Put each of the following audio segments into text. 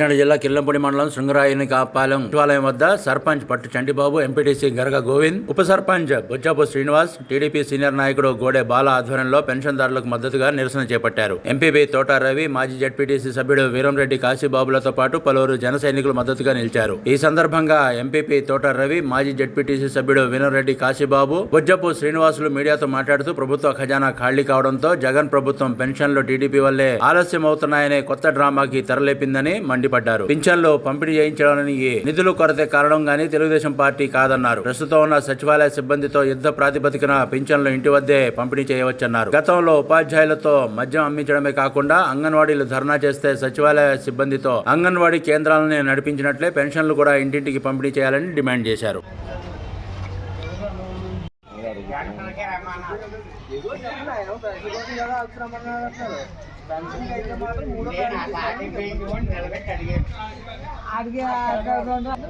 కాకినాడ జిల్లా కిల్లంపూడి మండలం శృంగరాయని కాపాలెం సచివాలయం వద్ద సర్పంచ్ పట్టు చంటిబాబు ఎంపీటీసీ గరగ గోవింద్ ఉప సర్పంచ్ బొజ్జాపు శ్రీనివాస్ టీడీపీ సీనియర్ నాయకుడు గోడే బాల ఆధ్వర్యంలో పెన్షన్దారులకు మద్దతుగా నిరసన చేపట్టారు. ఎంపీబీ తోట రవి మాజీ జడ్పీటీసీ సభ్యుడు వీరంరెడ్డి కాశీబాబులతో పాటు పలువురు జన సైనికులు మద్దతుగా నిలిచారు. ఈ సందర్భంగా ఎంపీపీ తోట రవి మాజీ జడ్పీటీసీ సభ్యుడు వీరంరెడ్డి కాశీబాబు బొజ్జపు శ్రీనివాసులు మీడియాతో మాట్లాడుతూ ప్రభుత్వ ఖజానా ఖాళీ కావడంతో జగన్ ప్రభుత్వం పెన్షన్లు టీడీపీ వల్లే ఆలస్యం అవుతున్నాయనే కొత్త డ్రామాకి తెరలేపిందని మండి మండిపడ్డారు పింఛన్లు పంపిణీ చేయించడానికి నిధులు కొరత కారణం గాని తెలుగుదేశం పార్టీ కాదన్నారు. ప్రస్తుతం ఉన్న సచివాలయ సిబ్బందితో యుద్ధ ప్రాతిపదికన పింఛన్లు ఇంటి వద్దే పంపిణీ చేయవచ్చన్నారు. గతంలో ఉపాధ్యాయులతో మద్యం అమ్మించడమే కాకుండా అంగన్వాడీలు ధర్నా చేస్తే సచివాలయ సిబ్బందితో అంగన్వాడీ కేంద్రాలను నడిపించినట్లే పెన్షన్లు కూడా ఇంటింటికి పంపిణీ చేయాలని డిమాండ్ చేశారు.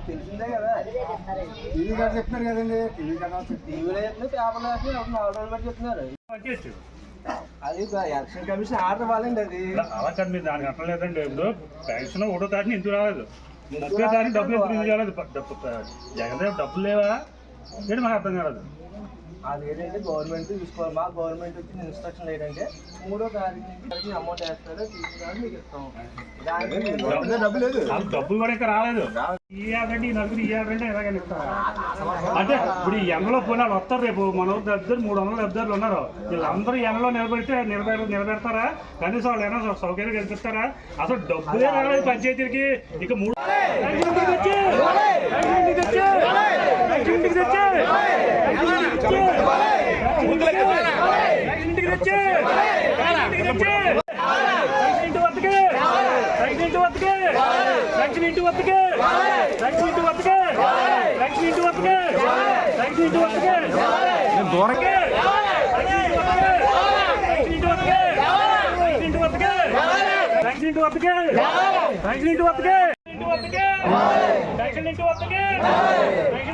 తెలిసిందే కదా టీవీ చెప్తున్నారు కదండి టీవీ కదా టీవీలో చెప్తున్నారు పేపర్లో వేస్తున్నారు నాలుగు రోజులు బట్టి చెప్తున్నారు అది ఎలక్షన్ కమిషన్ ఆర్డర్ వాళ్ళండి అది అలా కాదు మీరు దానికి అంటలేదండి ఇప్పుడు పెన్షన్ ఒకటో తారీఖున ఇంటికి రాలేదు ముప్పై తారీఖు డబ్బులు ఎందుకు రిలీజ్ డబ్బు జగన్ డబ్బులు లేవా ఏంటి మాకు అర్థం కాలేదు అది ఏంటంటే గవర్నమెంట్ చూసుకోవాలి. మా గవర్నమెంట్ వచ్చిన ఇన్స్ట్రక్షన్ ఏంటంటే మూడో తారీఖు నుంచి అమౌంట్ వేస్తారు మీకు ఇస్తాం వాళ్ళు డబ్బులు కూడా ఇంకా రాలేదు. ఈ ఆడండి ఈ నలుగురు ఈ ఆడండి ఎలాగని ఇస్తారు? అంటే ఇప్పుడు ఈ ఎండలో పోయిన వాళ్ళు వస్తారు రేపు. మన ఇద్దరు మూడు వందల ఇద్దరు ఉన్నారు. వీళ్ళందరూ ఎండలో నిలబెడితే నిలబెడ నిలబెడతారా? కనీసం వాళ్ళు ఏమైనా సౌకర్యం కల్పిస్తారా? అసలు డబ్బులే రాలేదు పంచాయతీలకి. ఇక మూడు తెచ్చి! ఇంటికి తెచ్చి! ఇంటికి తెచ్చి! తెచ్చి! ఇంటి వద్దకే! పెన్షన్ ఇంటి వద్దకే! పెన్షన్ ఇంటి వద్దకే! పెన్షన్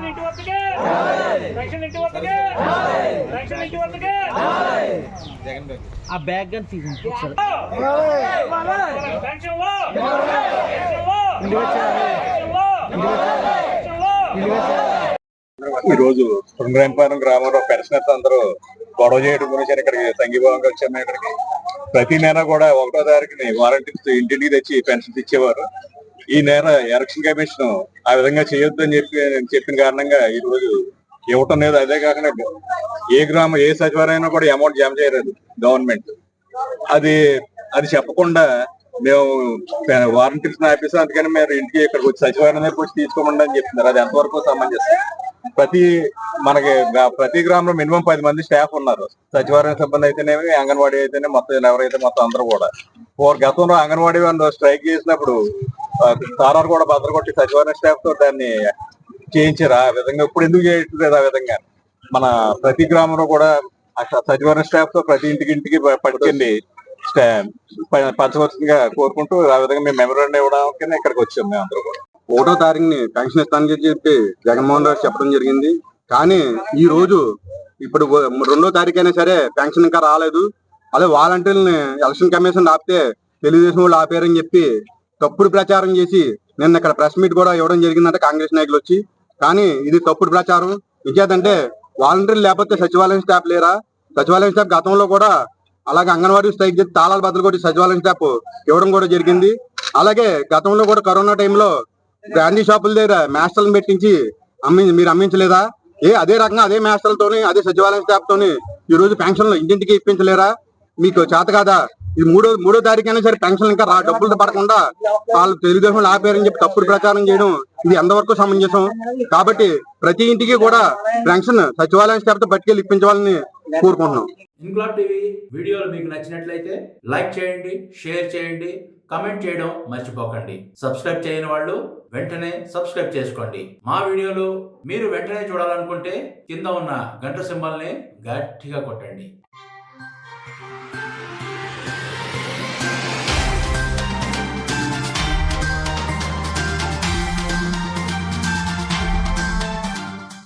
ఇంటి వద్దకే! పెన్షన్ ఇంటి వద్దకే! పెన్షన్ ఇంటి వద్దకే! ఆ బ్యాగ్ కానీ తీసింది పెన్షన్లో! పెన్షన్లో! పెన్షన్లో! పెన్షన్లో! ఈ రోజు శృంగరాయపాలెం గ్రామంలో పెన్షనర్స్ అందరూ గొడవ చేయడం గురించి ఇక్కడికి సంఘీభావంగా వచ్చాము ఇక్కడికి ప్రతి నెల కూడా ఒకటో తారీఖుని వాలంటీర్స్ ఇంటింటికి తెచ్చి పెన్షన్స్ ఇచ్చేవారు ఈ నెల ఎలక్షన్ కమిషన్ ఆ విధంగా చేయొద్దు అని చెప్పి చెప్పిన కారణంగా ఈ రోజు ఇవ్వటం లేదు అదే కాకుండా ఏ గ్రామ ఏ సచివాలయం కూడా అమౌంట్ జమ చేయలేదు గవర్నమెంట్ అది అది చెప్పకుండా మేము వారంటీర్స్ ఆఫీస్ అందుకని మీరు ఇంటికి ఇక్కడికి వచ్చి సచివాలయం దగ్గరికి వచ్చి తీసుకోమండి అని చెప్తున్నారు. అది ఎంతవరకు సమంజసం? ప్రతి మనకి ప్రతి గ్రామంలో మినిమం పది మంది స్టాఫ్ ఉన్నారు. సచివాలయం సిబ్బంది అయితేనేమి అంగన్వాడీ అయితేనే మొత్తం ఎవరైతే మొత్తం అందరూ కూడా. ఓర్ గతంలో అంగన్వాడీ వాళ్ళు స్ట్రైక్ చేసినప్పుడు తారారు కూడా భద్ర కొట్టి సచివాలయం స్టాఫ్తో దాన్ని చేయించారు. ఆ విధంగా ఇప్పుడు ఎందుకు చేయట్లేదు ఆ విధంగా? మన ప్రతి గ్రామంలో కూడా ఆ సచివాలయం స్టాఫ్తో ప్రతి ఇంటికి ఇంటికి పట్టుకెళ్ళి స్టా- కోరుకుంటూ ఆ విధంగా మేము మెమరాండం ఇవ్వడానికి ఇక్కడికి వచ్చాం మేము అందరూ కూడా. ఒకటో తారీఖుని పెన్షన్ ఇస్తానని చెప్పి జగన్మోహన్ రావు చెప్పడం జరిగింది. కానీ ఈ రోజు ఇప్పుడు రెండో తారీఖు అయినా సరే పెన్షన్ ఇంకా రాలేదు. అదే వాలంటీర్ని ఎలక్షన్ కమిషన్ ఆపితే తెలుగుదేశం వాళ్ళు ఆపారని చెప్పి తప్పుడు ప్రచారం చేసి నిన్న ఇక్కడ ప్రెస్ మీట్ కూడా ఇవ్వడం జరిగిందంటే కాంగ్రెస్ నాయకులు వచ్చి. కానీ ఇది తప్పుడు ప్రచారం. ఇంకేదంటే వాలంటీర్లు లేకపోతే సచివాలయం స్టాఫ్ లేరా? సచివాలయం స్టాఫ్ గతంలో కూడా అలాగే అంగన్వాడీ స్ట్రైక్ చేసి తాళాలు బద్దలు కొట్టి సచివాలయం స్టాఫ్ ఇవ్వడం కూడా జరిగింది. అలాగే గతంలో కూడా కరోనా టైంలో బ్రాండీ షాపుల దగ్గర మాస్టర్లను పెట్టించి అమ్మి మీరు అమ్మించలేదా? ఏ అదే రకంగా అదే మాస్టర్లతోని అదే సచివాలయం స్టాఫ్ తోని ఈ రోజు పెన్షన్లు ఇంటింటికి ఇప్పించలేరా? మీకు చేత కాదా? ఈ మూడో మూడో తారీఖు అయినా సరే పెన్షన్ ఇంకా రా డబ్బులు పడకుండా వాళ్ళు తెలుగుదేశం వాళ్ళు ఆపారని చెప్పి తప్పుడు ప్రచారం చేయడం ఇది ఎంతవరకు సమంజసం? కాబట్టి ప్రతి ఇంటికి కూడా పెన్షన్ సచివాలయం స్టాఫ్తో పట్టుకెళ్ళి ఇప్పించాలని కోరుకుంటున్నాం. ఇంక్లాబ్ టీవీ వీడియోలు మీకు నచ్చినట్లయితే లైక్ చేయండి షేర్ చేయండి కమెంట్ చేయడం మర్చిపోకండి. సబ్స్క్రైబ్ చేయని వాళ్ళు వెంటనే సబ్స్క్రైబ్ చేసుకోండి. మా వీడియోలు మీరు వెంటనే చూడాలనుకుంటే కింద ఉన్న గంట సింబల్ని గట్టిగా కొట్టండి.